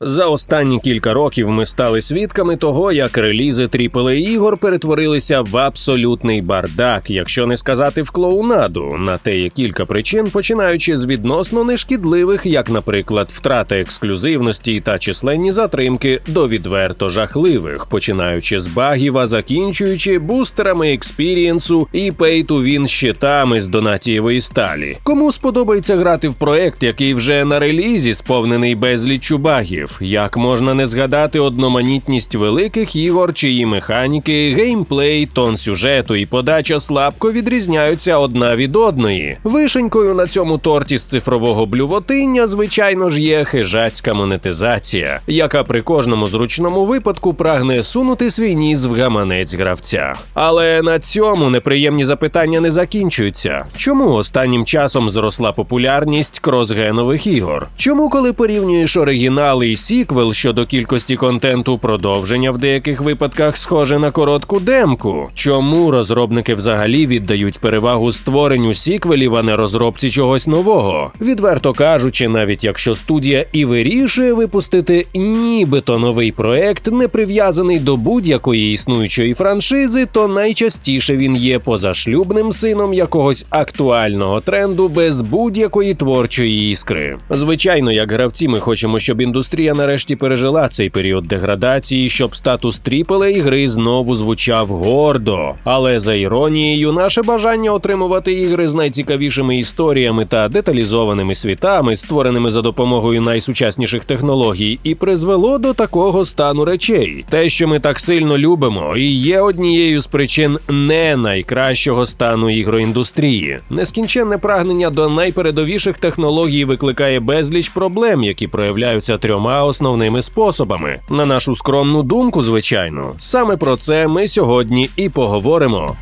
За останні кілька років ми стали свідками того, як релізи AAA ігор перетворилися в абсолютний бардак, якщо не сказати в клоунаду. На те є кілька причин, починаючи з відносно нешкідливих, як, наприклад, втрата ексклюзивності та численні затримки, до відверто жахливих, починаючи з багів, а закінчуючи бустерами експірієнсу і pay-to-win щитами з донатієвої сталі. Кому сподобається грати в проект, який вже на релізі сповнений безліччю багів? Як можна не згадати одноманітність великих ігор, чиї механіки, геймплей, тон сюжету і подача слабко відрізняються одна від одної. Вишенькою на цьому торті з цифрового блювотиння, звичайно ж, є хижацька монетизація, яка при кожному зручному випадку прагне сунути свій ніс в гаманець гравця. Але на цьому неприємні запитання не закінчуються. Чому останнім часом зросла популярність кросгенових ігор? Чому, коли порівнюєш оригінали і сіквел щодо кількості контенту, продовження в деяких випадках схоже на коротку демку? Чому розробники взагалі віддають перевагу створенню сіквелів, а не розробці чогось нового? Відверто кажучи, навіть якщо студія і вирішує випустити нібито новий проект, не прив'язаний до будь-якої існуючої франшизи, то найчастіше він є позашлюбним сином якогось актуального тренду без будь-якої творчої іскри. Звичайно, як гравці, ми хочемо, щоб індустрія нарешті пережила цей період деградації, щоб статус тріплей гри знову звучав гордо. Але за іронією, наше бажання отримувати ігри з найцікавішими історіями та деталізованими світами, створеними за допомогою найсучасніших технологій, і призвело до такого стану речей. Те, що ми так сильно любимо, і є однією з причин не найкращого стану ігроіндустрії. Нескінченне прагнення до найпередовіших технологій викликає безліч проблем, які проявляються трьома основними способами. На нашу скромну думку, звичайно, саме про це ми сьогодні і поговоримо.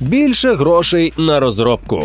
Більше грошей на розробку.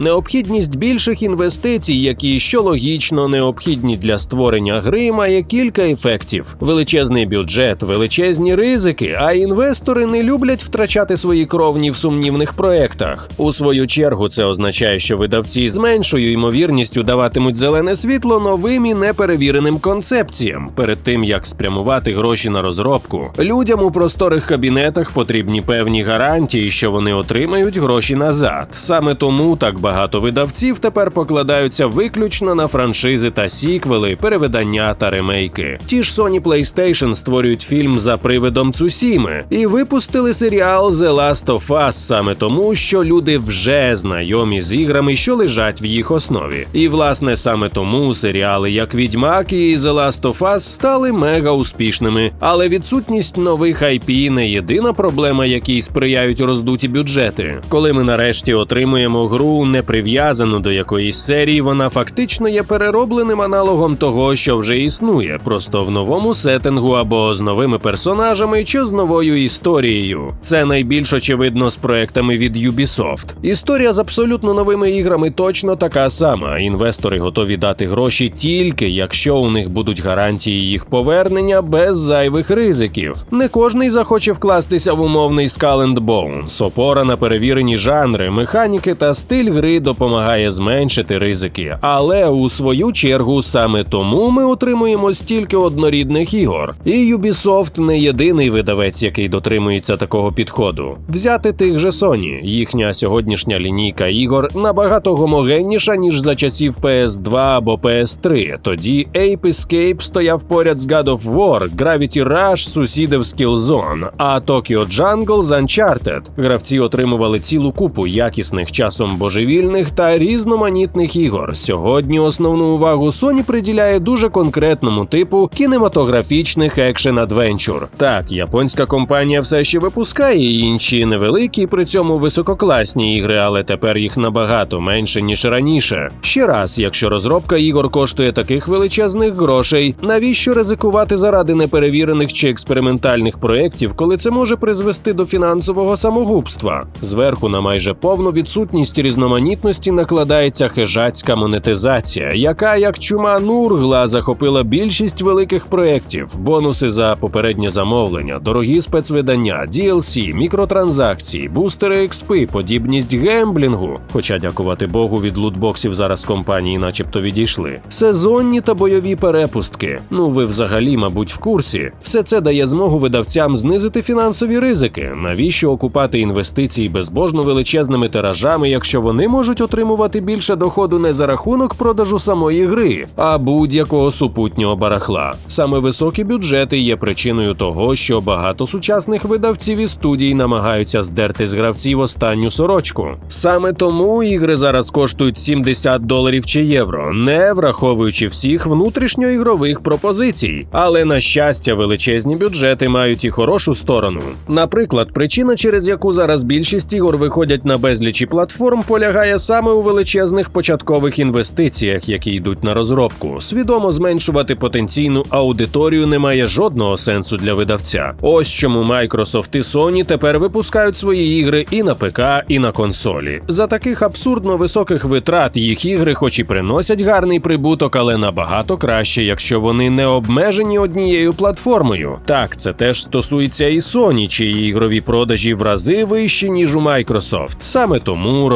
Необхідність більших інвестицій, які що логічно необхідні для створення гри, має кілька ефектів: величезний бюджет, величезні ризики. А інвестори не люблять втрачати свої кровні в сумнівних проектах. У свою чергу це означає, що видавці з меншою ймовірністю даватимуть зелене світло новим і неперевіреним концепціям. Перед тим як спрямувати гроші на розробку, людям у просторих кабінетах потрібні певні гарантії, що вони отримають гроші назад. Саме тому так багато видавців тепер покладаються виключно на франшизи та сіквели, перевидання та ремейки. Ті ж Sony PlayStation створюють фільм за привидом Цусіми і випустили серіал The Last of Us саме тому, що люди вже знайомі з іграми, що лежать в їх основі. І власне саме тому серіали як Відьмак і The Last of Us стали мега успішними. Але відсутність нових IP не єдина проблема, якій сприяють роздуті бюджети. Коли ми нарешті отримуємо гру не прив'язану до якоїсь серії, вона фактично є переробленим аналогом того, що вже існує, просто в новому сеттингу або з новими персонажами чи з новою історією. Це найбільш очевидно з проектами від Ubisoft. Історія з абсолютно новими іграми точно така сама. Інвестори готові дати гроші тільки якщо у них будуть гарантії їх повернення без зайвих ризиків. Не кожний захоче вкластися в умовний Skull and Bones. Опора на перевірені жанри, механіки та стиль гри допомагає зменшити ризики. Але у свою чергу саме тому ми отримуємо стільки однорідних ігор. І Ubisoft не єдиний видавець, який дотримується такого підходу. Взяти тих же Sony. Їхня сьогоднішня лінійка ігор набагато гомогенніша ніж за часів PS2 або PS3. Тоді Ape Escape стояв поряд з God of War, Gravity Rush сусідив Skillzone, а Tokyo Jungle з Uncharted. Гравці отримували цілу купу якісних часом божевільних та різноманітних ігор. Сьогодні основну увагу Sony приділяє дуже конкретному типу кінематографічних екшен адвенчур. Так, японська компанія все ще випускає інші невеликі, при цьому висококласні ігри, але тепер їх набагато менше ніж раніше. Ще раз, якщо розробка ігор коштує таких величезних грошей, навіщо ризикувати заради неперевірених чи експериментальних проєктів, коли це може призвести до фінансового самогубства? Зверху на майже повну відсутність різноманітних різноманітності накладається хижацька монетизація, яка, як чума Нургла, захопила більшість великих проєктів, бонуси за попереднє замовлення, дорогі спецвидання, DLC, мікротранзакції, бустери експи, подібність гемблінгу. Хоча, дякувати Богу, від лутбоксів зараз компанії, начебто, відійшли. Сезонні та бойові перепустки. Ну ви взагалі, мабуть, в курсі. Все це дає змогу видавцям знизити фінансові ризики. Навіщо окупати інвестиції безбожно величезними тиражами, якщо вони можуть отримувати більше доходу не за рахунок продажу самої гри, а будь-якого супутнього барахла. Саме високі бюджети є причиною того, що багато сучасних видавців і студій намагаються здерти з гравців останню сорочку. Саме тому ігри зараз коштують 70 доларів чи євро, не враховуючи всіх внутрішньоігрових пропозицій. Але на щастя, величезні бюджети мають і хорошу сторону. Наприклад, причина, через яку зараз більшість ігор виходять на безлічі платформ, полягає саме у величезних початкових інвестиціях, які йдуть на розробку. Свідомо зменшувати потенційну аудиторію немає жодного сенсу для видавця. Ось чому Microsoft і Sony тепер випускають свої ігри і на ПК, і на консолі. За таких абсурдно високих витрат їх ігри, хоч і приносять гарний прибуток, але набагато краще, якщо вони не обмежені однією платформою. Так, це теж стосується і Sony, чиї ігрові продажі в рази вищі ніж у Microsoft. Саме тому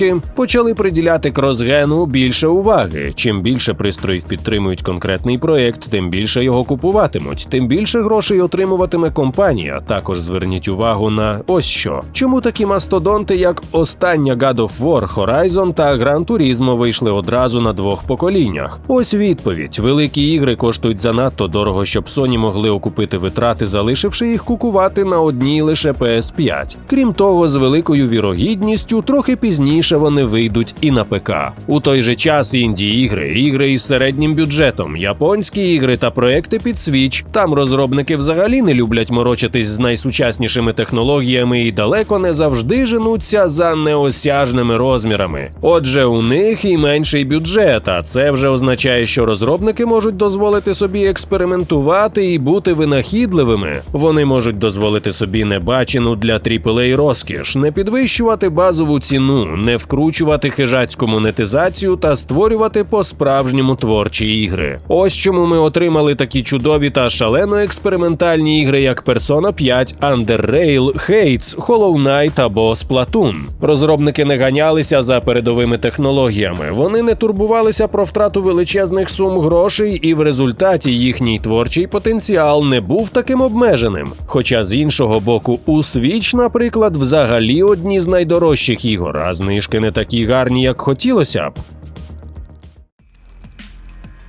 розробники почали приділяти кросгену більше уваги. Чим більше пристроїв підтримують конкретний проект, тим більше його купуватимуть, тим більше грошей отримуватиме компанія. Також зверніть увагу на ось що. Чому такі мастодонти, як остання God of War, Horizon та Gran Turismo вийшли одразу на двох поколіннях? Ось відповідь: великі ігри коштують занадто дорого, щоб Sony могли окупити витрати, залишивши їх кукувати на одній лише PS5. Крім того, з великою вірогідністю трохи пізніше вони вийдуть і на ПК. У той же час інді ігри, ігри із середнім бюджетом, японські ігри та проекти під Switch. Там розробники взагалі не люблять морочитись з найсучаснішими технологіями і далеко не завжди женуться за неосяжними розмірами. Отже, у них і менший бюджет, а це вже означає, що розробники можуть дозволити собі експериментувати і бути винахідливими. Вони можуть дозволити собі небачену для AAA розкіш, не підвищувати базову ціну, не вкручувати хижацьку монетизацію та створювати по-справжньому творчі ігри. Ось чому ми отримали такі чудові та шалено експериментальні ігри, як Persona 5, Under Rail, Hades, Hollow Knight або Splatoon. Розробники не ганялися за передовими технологіями. Вони не турбувалися про втрату величезних сум грошей, і в результаті їхній творчий потенціал не був таким обмеженим. Хоча з іншого боку, у Switch, наприклад, взагалі одні з найдорожчих ігор, а знижки не такі гарні, як хотілося б.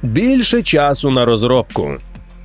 Більше часу на розробку.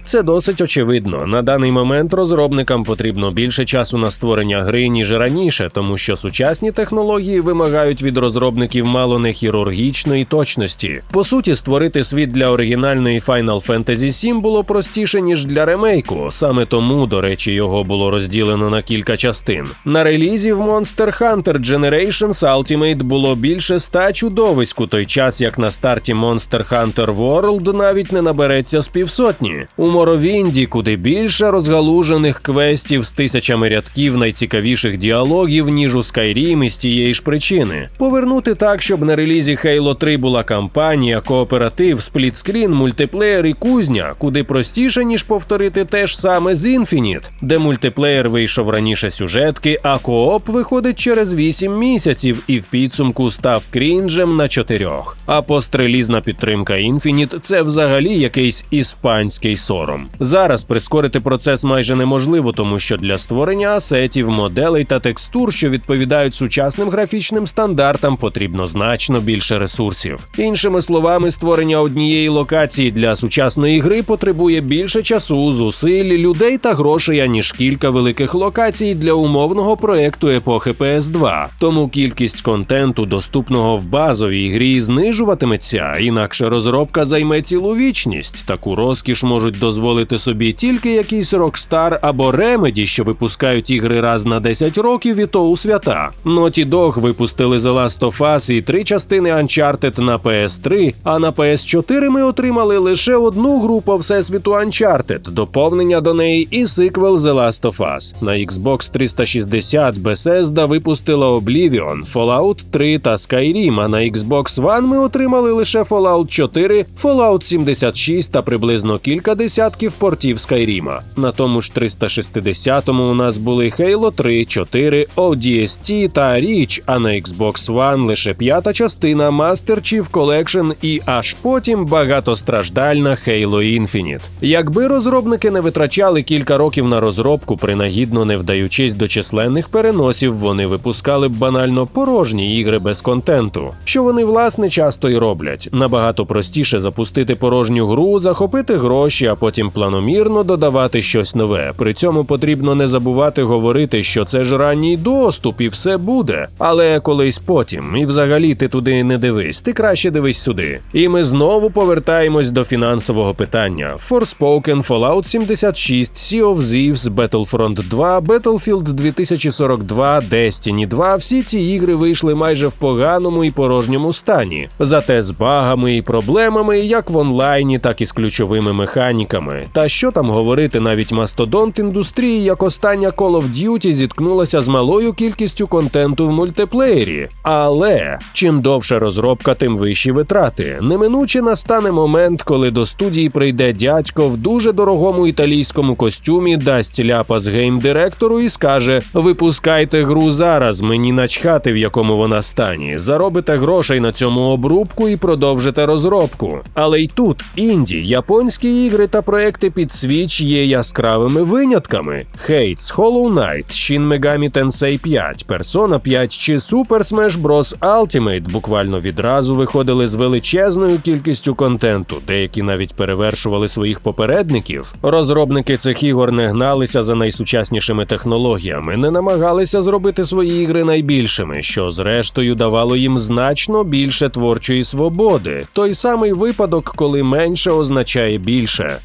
Це досить очевидно. На даний момент розробникам потрібно більше часу на створення гри, ніж раніше, тому що сучасні технології вимагають від розробників мало не хірургічної точності. По суті, створити світ для оригінальної Final Fantasy VII було простіше, ніж для ремейку. Саме тому, до речі, його було розділено на кілька частин. На релізі в Monster Hunter Generations Ultimate було більше ста чудовиськ у той час, як на старті Monster Hunter World навіть не набереться з півсотні. У Моровінді куди більше розгалужених квестів з тисячами рядків найцікавіших діалогів, ніж у Skyrim із тієї ж причини. Повернути так, щоб на релізі Halo 3 була кампанія, кооператив, сплітскрін, мультиплеєр і кузня, куди простіше, ніж повторити те ж саме з Infinite, де мультиплеєр вийшов раніше сюжетки, а кооп виходить через 8 місяців і в підсумку став крінжем на чотирьох. А пострелізна підтримка Infinite – це взагалі якийсь іспанський сором. Зараз прискорити процес майже неможливо, тому що для створення асетів, моделей та текстур, що відповідають сучасним графічним стандартам, потрібно значно більше ресурсів. Іншими словами, створення однієї локації для сучасної гри потребує більше часу, зусиль, людей та грошей, аніж кілька великих локацій для умовного проекту епохи PS2. Тому кількість контенту, доступного в базовій грі, знижуватиметься, інакше розробка займе цілу вічність. Таку розкіш можуть дозволити дозволити собі тільки якийсь Rockstar або Remedy, що випускають ігри раз на 10 років, і то у свята. Naughty Dog випустили The Last of Us і три частини Uncharted на PS3, а на PS4 ми отримали лише одну гру по всесвіту Uncharted, доповнення до неї і сиквел The Last of Us. На Xbox 360 Bethesda випустила Oblivion, Fallout 3 та Skyrim, а на Xbox One ми отримали лише Fallout 4, Fallout 76 та приблизно кілька десятків портів Skyrim. На тому ж 360-му у нас були Halo 3, 4, ODST та Reach, а на Xbox One лише п'ята частина Master Chief Collection і аж потім багатостраждальна Halo Infinite. Якби розробники не витрачали кілька років на розробку, принагідно не вдаючись до численних переносів, вони випускали б банально порожні ігри без контенту, що вони власне часто й роблять. Набагато простіше запустити порожню гру, захопити гроші, а потім планомірно додавати щось нове. При цьому потрібно не забувати говорити, що це ж ранній доступ і все буде. Але колись потім, і взагалі ти туди не дивись, ти краще дивись сюди. І ми знову повертаємось до фінансового питання: Forspoken, Fallout 76, Sea of Thieves, Battlefront 2, Battlefield 2042, Destiny 2 – всі ці ігри вийшли майже в поганому і порожньому стані, зате з багами і проблемами, як в онлайні, так і з ключовими механіками. Та що там говорити, навіть мастодонт індустрії, як остання Call of Duty зіткнулася з малою кількістю контенту в мультиплеєрі. Але чим довша розробка, тим вищі витрати. Неминуче настане момент, коли до студії прийде дядько в дуже дорогому італійському костюмі, дасть ляпа з геймдиректору і скаже: Випускайте гру зараз, мені начхати в якому вона стані. Заробите грошей на цьому обрубку і продовжите розробку. Але й тут інді, японські ігри та проекти під Switch є яскравими винятками: Hades, Hollow Knight, Shin Megami Tensei 5, Persona 5 чи Super Smash Bros. Ultimate буквально відразу виходили з величезною кількістю контенту, деякі навіть перевершували своїх попередників. Розробники цих ігор не гналися за найсучаснішими технологіями, не намагалися зробити свої ігри найбільшими, що зрештою давало їм значно більше творчої свободи. Той самий випадок, коли менше означає більше.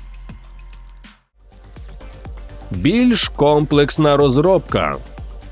Більш комплексна розробка.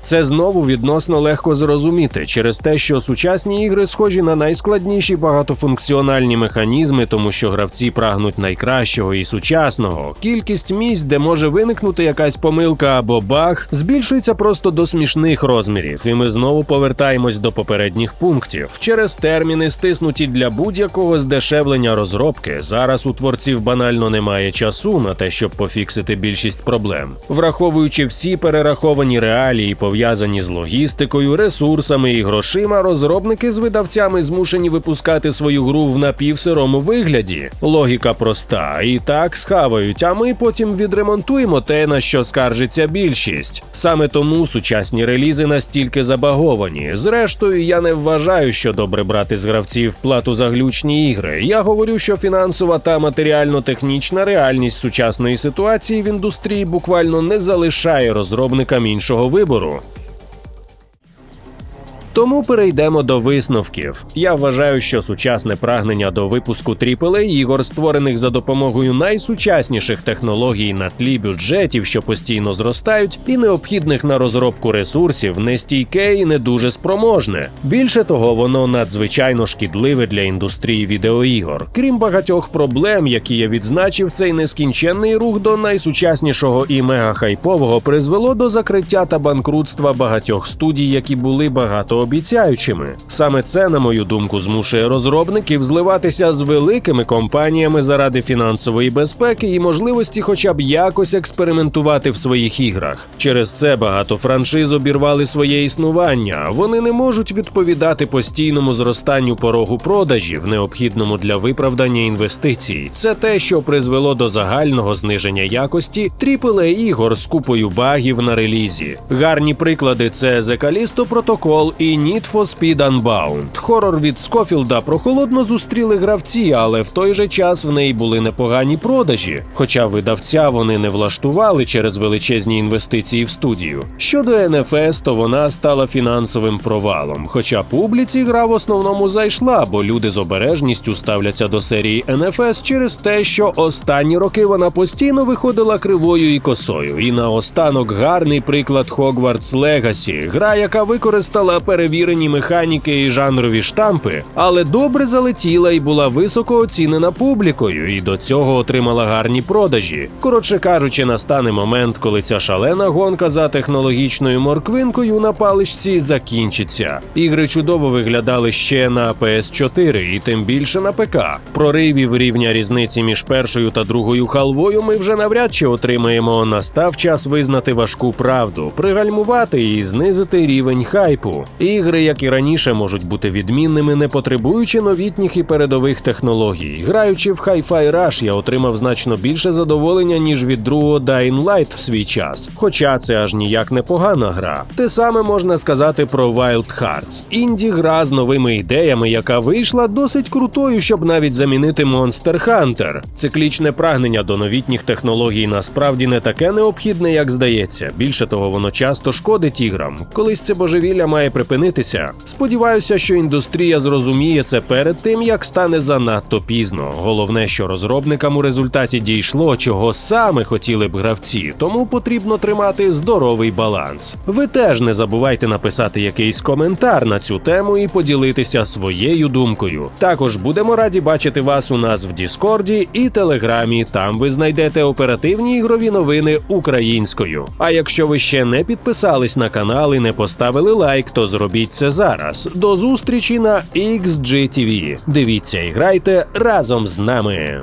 Це знову відносно легко зрозуміти через те, що сучасні ігри схожі на найскладніші багатофункціональні механізми, тому що гравці прагнуть найкращого і сучасного. Кількість місць, де може виникнути якась помилка або баг, збільшується просто до смішних розмірів, і ми знову повертаємось до попередніх пунктів. Через терміни, стиснуті для будь-якого здешевлення розробки. Зараз у творців банально немає часу на те, щоб пофіксити більшість проблем, враховуючи всі перераховані реалії пов'язані з логістикою, ресурсами і грошима, розробники з видавцями змушені випускати свою гру в напівсирому вигляді. Логіка проста. І так схавають, а ми потім відремонтуємо те, на що скаржиться більшість. Саме тому сучасні релізи настільки забаговані. Зрештою, я не вважаю, що добре брати з гравців плату за глючні ігри. Я говорю, що фінансова та матеріально-технічна реальність сучасної ситуації в індустрії буквально не залишає розробникам іншого вибору. Тому перейдемо до висновків. Я вважаю, що сучасне прагнення до випуску AAA ігор, створених за допомогою найсучасніших технологій на тлі бюджетів, що постійно зростають, і необхідних на розробку ресурсів, не стійке і не дуже спроможне. Більше того, воно надзвичайно шкідливе для індустрії відеоігор. Крім багатьох проблем, які я відзначив, цей нескінченний рух до найсучаснішого і мегахайпового призвело до закриття та банкрутства багатьох студій, які були багато обіцяючими. Саме це, на мою думку, змушує розробників зливатися з великими компаніями заради фінансової безпеки і можливості, хоча б якось експериментувати в своїх іграх. Через це багато франшиз обірвали своє існування. Вони не можуть відповідати постійному зростанню порогу продажів, необхідному для виправдання інвестицій. Це те, що призвело до загального зниження якості AAA ігор з купою багів на релізі. Гарні приклади це The Callisto Protocol і і Need for Speed Unbound. Хорор від Скофілда прохолодно зустріли гравці, але в той же час в неї були непогані продажі. Хоча видавця вони не влаштували через величезні інвестиції в студію. Щодо NFS, то вона стала фінансовим провалом. Хоча публіці гра в основному зайшла, бо люди з обережністю ставляться до серії NFS через те, що останні роки вона постійно виходила кривою і косою. І наостанок гарний приклад Hogwarts Legacy, гра, яка використала перевірені механіки і жанрові штампи, але добре залетіла і була високо оцінена публікою, і до цього отримала гарні продажі. Коротше кажучи, настане момент, коли ця шалена гонка за технологічною морквинкою на паличці закінчиться. Ігри чудово виглядали ще на PS4 і тим більше на ПК. Проривів рівня різниці між першою та другою халвою ми вже навряд чи отримаємо. Настав час визнати важку правду, пригальмувати і знизити рівень хайпу. Ігри, як і раніше, можуть бути відмінними, не потребуючи новітніх і передових технологій. Граючи в Hi-Fi Rush, я отримав значно більше задоволення, ніж від другого Dying Light в свій час. Хоча це аж ніяк не погана гра. Те саме можна сказати про Wild Hearts. інді гра з новими ідеями, яка вийшла досить крутою, щоб навіть замінити Monster Hunter. Циклічне прагнення до новітніх технологій насправді не таке необхідне, як здається. Більше того, воно часто шкодить іграм. Колись це божевілля має припинитися. Сподіваюся, що індустрія зрозуміє це перед тим, як стане занадто пізно. Головне, що розробникам у результаті дійшло, чого саме хотіли б гравці, тому потрібно тримати здоровий баланс. Ви теж не забувайте написати якийсь коментар на цю тему і поділитися своєю думкою. Також будемо раді бачити вас у нас в Діскорді і Телеграмі. Там ви знайдете оперативні ігрові новини українською. А якщо ви ще не підписались на канал і не поставили лайк, то зробіть це зараз. До зустрічі на XGTV. Дивіться і грайте разом з нами.